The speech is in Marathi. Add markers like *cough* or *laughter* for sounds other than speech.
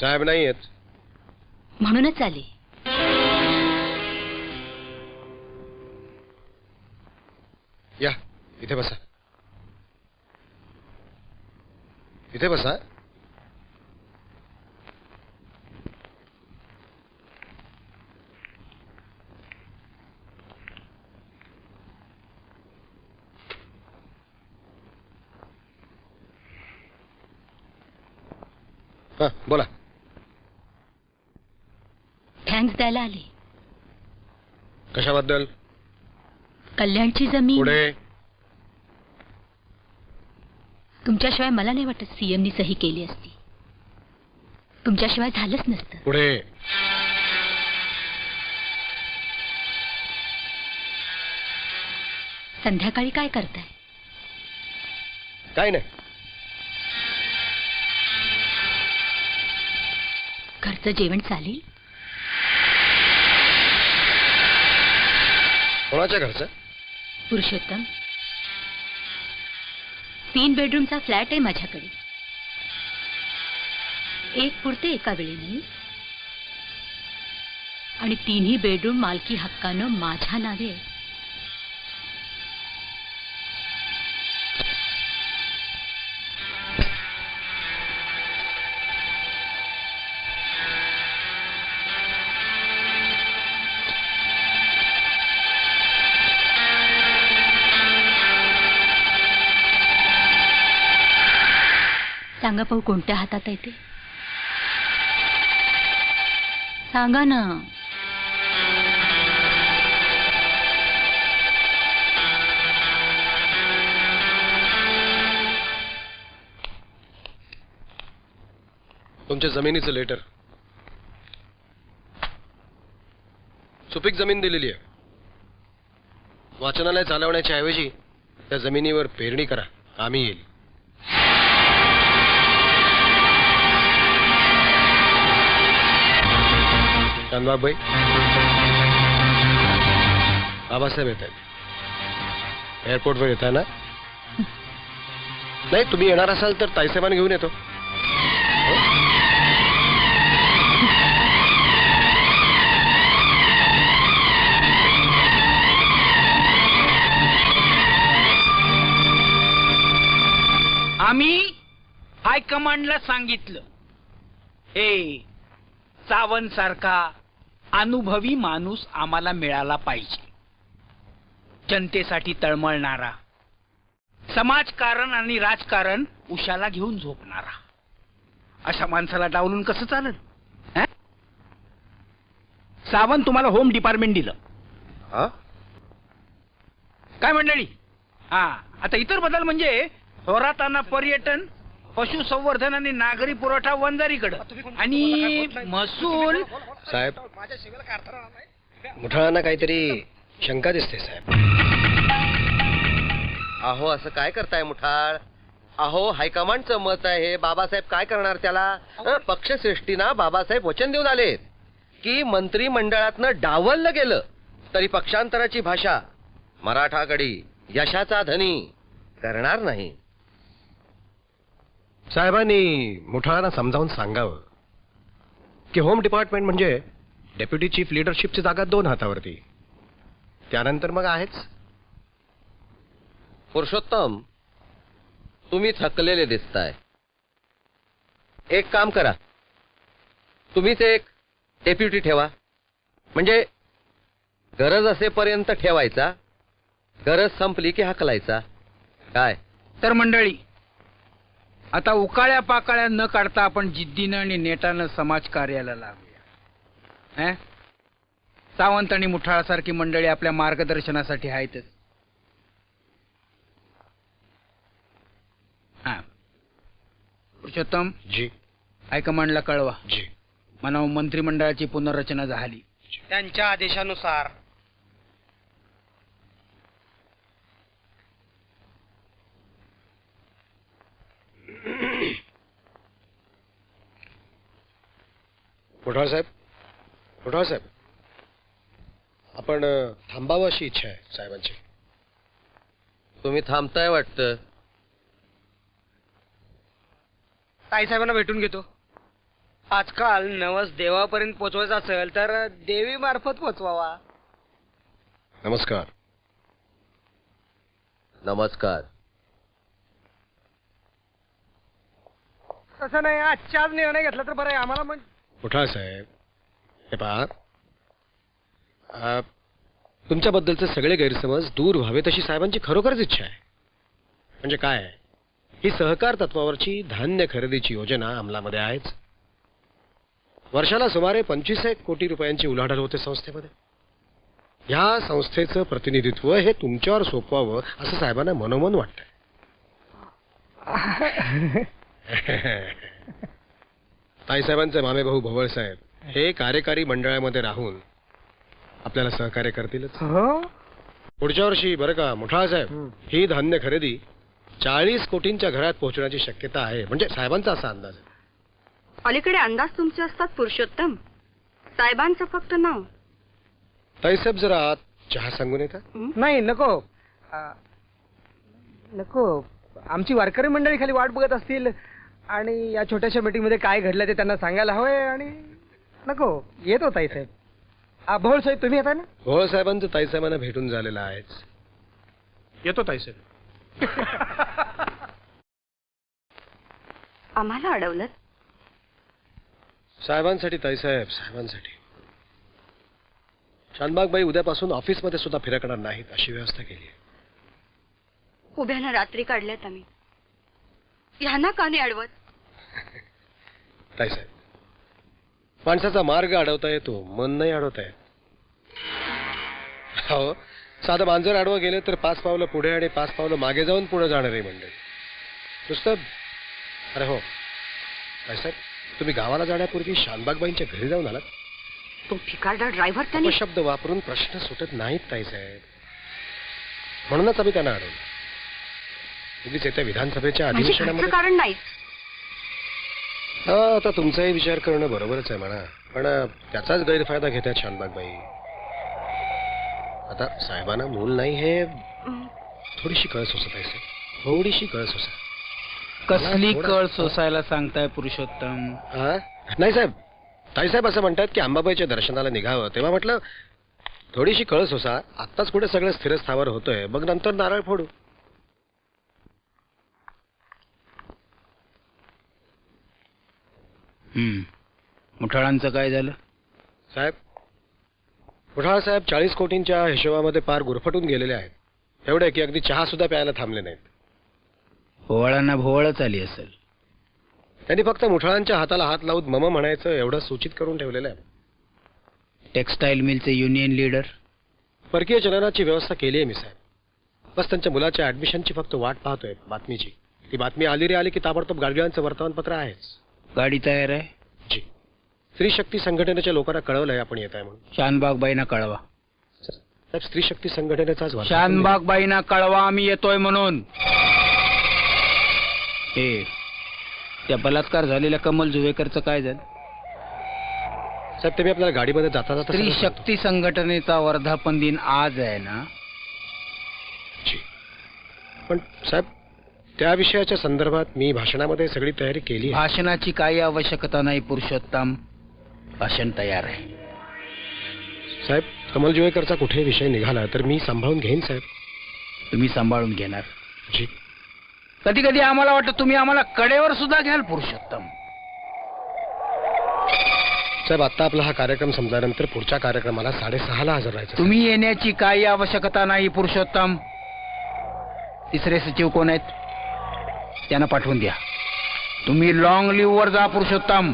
साहेब नाही आहेत म्हणूनच आले. या इथे बसा. इथे बसा. हा बोला. थँक्स द्यायला आले कशाबद्दल? कल्याणची जमीन. पुढे. तुमच्याशिवाय मला नाही वाटत सीएमनी सही केली असती. तुमच्याशिवाय झालंच नसतं. पुढे. संध्याकाळी काय करताय? काय नाही. घरचं जेवण चालेल? कोणाच्या घरचं? पुरुषोत्तम. तीन बेडरूमचा फ्लॅट आहे माझ्याकडे. एक पुरते एका वेळी नाही आणि तिन्ही बेडरूम मालकी हक्कानं माझ्या नावे आहे सांगा पाहू कोणत्या हातात आहे ते? सांगा ना. तुमच्या जमिनीचं लेटर. सुपीक जमीन दिलेली आहे. वाचनालय चालवण्याच्या ऐवजी त्या जमिनीवर पेरणी करा. कामी येईल. शानबागबाई बाबासाहेब येत आहेत. एअरपोर्टवर येत आहे ना? *laughs* नाही तुम्ही येणार असाल तर ताईसाहेबांना घेऊन येतो. आम्ही हायकमांडला सांगितलं. हे सावंत सारखा अनुभवी माणूस आम्हाला मिळाला पाहिजे. जनतेसाठी तळमळणारा समाजकारण आणि राजकारण उशाला घेऊन झोपणारा. अशा माणसाला डावलून कसं चालेल? हं? सावंत तुम्हाला होम डिपार्टमेंट दिलं. हा? काय मंडळी? हा आता इतर बदल म्हणजे थोराताना पर्यटन पशुसंवर्धन आणि नागरी पुरवठा वंजारीकडं. आणि महसूल साहेब. मुठाळांना काहीतरी शंका दिसते साहेब. अहो असं काय करताय मुठाळ? अहो हायकमांडचं मत आहे हे बाबासाहेब काय करणार त्याला? हं, पक्षश्रेष्ठीना बाबासाहेब वचन देऊन आलेत. की मंत्रिमंडळातनं डावललं गेलं तरी पक्षांतराची भाषा मराठागडी यशाचा धनी करणार नाही. साहेबांनी मुठाळांना समजावून सांगावं. की होम डिपार्टमेंट म्हणजे डेप्युटी चीफ लिडरशिपची जागा दोन हातावरती. त्यानंतर मग आहेच. पुरुषोत्तम तुम्ही थकलेले दिसताय. एक काम करा. तुम्हीच एक डेप्युटी ठेवा. म्हणजे गरज असेपर्यंत ठेवायचा गरज संपली की हाकलायचा. काय? तर मंडळी आता उकाळ्या पाकाळ्या न काढता आपण जिद्दीनं आणि नेटानं समाजकार्याला लागूया. हं? सावंत आणि मुठाळासारखी मंडळी आपल्या मार्गदर्शनासाठी आहेतच हा. पुरुषोत्तम? जी. हायकमांडला कळवा. जी. म्हणा मंत्रिमंडळाची पुनर्रचना झाली. त्यांच्या आदेशानुसार मुठाळ साहेब. मुठाळ साहेब. आपण थांबावं अशी इच्छा आहे साहेबांची. तुम्ही थांबताय वाटतं. ताईसाहेबांना भेटून घेतो. आजकाल नवस देवापर्यंत पोचवायचा असेल तर देवी मार्फत पोचवावा. नमस्कार. नमस्कार. तसं नाही आजच्या आज निर्णय घेतला तर बरं आहे. आम्हाला म्हणजे मुठाळ साहेब. हे पहा. तुमच्याबद्दलचे सगळे गैरसमज दूर व्हावे तशी साहेबांची खरोखरच इच्छा आहे. म्हणजे काय? आहे? ही सहकार तत्वावरची धान्य खरेदीची योजना अंमलामध्ये आहेच. वर्षाला सुमारे पंचवीस एक कोटी रुपयांची उलाढाल होते संस्थेमध्ये. ह्या संस्थेचं प्रतिनिधित्व हे तुमच्यावर सोपवावं असं साहेबांना मनोमन वाटतंय. *laughs* *laughs* ताईसाहेबांचे मामे भाऊ भवळ साहेब हे कार्यकारी मंडळामध्ये राहून आपल्याला सहकार्य करतीलच. हो? पुढच्या वर्षी बरं का मुठाळ साहेब ही धान्य खरेदी चाळीस कोटींच्या घरात पोहोचण्याची शक्यता आहे. म्हणजे साहेबांचा असा अंदाज. आहे अलीकडे अंदाज तुमचे असतात पुरुषोत्तम. साहेबांचं फक्त नाव. ताईसाहेब जरा आत चहा सांगून येता. नाही नको. नको. आमची वारकरी मंडळी खाली वाट बघत असतील. आणि या छोट्याशा मीटिंगमध्ये काय घडलं ते त्यांना सांगायला हवंय आणि नको येत होता साहेब. आ, भोळ साहेब तुम्ही येता ना? भोळ साहेबांचं ताईसाहेबांना भेटून झालेलं आहेच. येतो ताईसाहेब *laughs* आम्हाला अडवलं? साहेबांसाठी ताईसाहेब साहेबांसाठी. शानबागबाई उद्यापासून ऑफिसमध्ये सुद्धा फिरकणार नाहीत अशी व्यवस्था केली आहे. उभ्यानं रात्री काढल्यात आम्ही. ह्यांना का नाही अडवत? ताईसाहेब माणसाचा मार्ग अडवता येतो मन नाही अडवता येत. हो साधं मांजर आडवं गेलं तर पाच पावलं पुढे आणि पाच पावलं मागे जाऊन पुढे जाणार आहे मंडळी. नुसतं अरे हो. ताईसाहेब तुम्ही गावाला जाण्यापूर्वी शानबागबाईंच्या घरी जाऊन आलात? तो फिकारडा ड्रायव्हर त्याने शब्द वापरून प्रश्न सुटत नाहीत ताईसाहेब म्हणूनच आम्ही त्यांना अडवलं. उगीच येत्या विधानसभेच्या म्हणजे अधिवेशनामध्ये कारण नाही हा आता तुमचाही विचार करणं बरोबरच आहे म्हणा. पण अं, त्याचाच गैरफायदा घेतात शानबागबाई आता साहेबांना मूल नाही हे. थोडीशी कळ सोसत आहे साहेब. थोडीशी कळ सोसा. कसली थोडा- कळ सोसायला सांगताय पुरुषोत्तम? हा नाही साहेब. ताईसाहेब असं म्हणतात की अंबाबाईच्या दर्शनाला निघावं. तेव्हा म्हटलं थोडीशी कळ सोसा. आत्ताच कुठे सगळं स्थिरस्थावर होतंय. मग नंतर नारळ फोडू. मुठाळांचं काय झालं? साहेब कुठाळ साहेब चाळीस कोटींच्या हिशोबामध्ये पार गुरफटून गेलेले आहेत. एवढे की अगदी चहा सुद्धा प्यायला थांबले नाहीत. भोवळांना भोवळच आली असेल. त्यांनी फक्त मुठळांच्या हाताला हात लावून मम म्हणायचं एवढं सूचित करून ठेवलेलं आहे. टेक्सटाईल मिलचे युनियन लीडर. परकीय चलनाची व्यवस्था केली आहे मी साहेब. बस त्यांच्या मुलाच्या ऍडमिशनची फक्त वाट पाहतोय बातमीची. ती बातमी आली रे आली की ताबडतोब गाडगिळांचं वर्तमानपत्र आहेच. गाडी तयार आहे? जी. स्त्री शक्ती संघटनेच्या लोकांना कळवलंय आपण येत आहे म्हणून. शानबागबाईंना कळवा. साहेब स्त्री शक्ती संघटनेचाच वर्धापन दिन. शानबागबाईंना कळवा आम्ही येतोय म्हणून. हे त्या बलात्कार झालेल्या कमल जुवेकरचं काय झालं? साहेब आपल्याला गाडीमध्ये जाता जाता स्त्री. शक्ती संघटनेचा वर्धापन दिन आज आहे ना? जी. पण साहेब त्या विषयाच्या संदर्भात मी भाषणामध्ये सगळी तयारी केली आहे. भाषणाची काही आवश्यकता नाही पुरुषोत्तम. भाषण तयार आहे. साहेब कमल जुवेकरचा कुठे विषय निघाला तर मी सांभाळून घेईन साहेब. तुम्ही सांभाळून घेणार. जी. कधी कधी आम्हाला वाटतं तुम्ही आम्हाला कडेवर सुद्धा घ्याल पुरुषोत्तम. साहेब आता आपला हा कार्यक्रम संपल्यानंतर पुढच्या कार्यक्रमाला साडेसहाला हजर राहायचं. तुम्ही येण्याची काही आवश्यकता नाही पुरुषोत्तम. तिसरे सचिव कोण आहेत? त्यांना पाठवून द्या. तुम्ही लॉंग लिव्ह वर जा पुरुषोत्तम.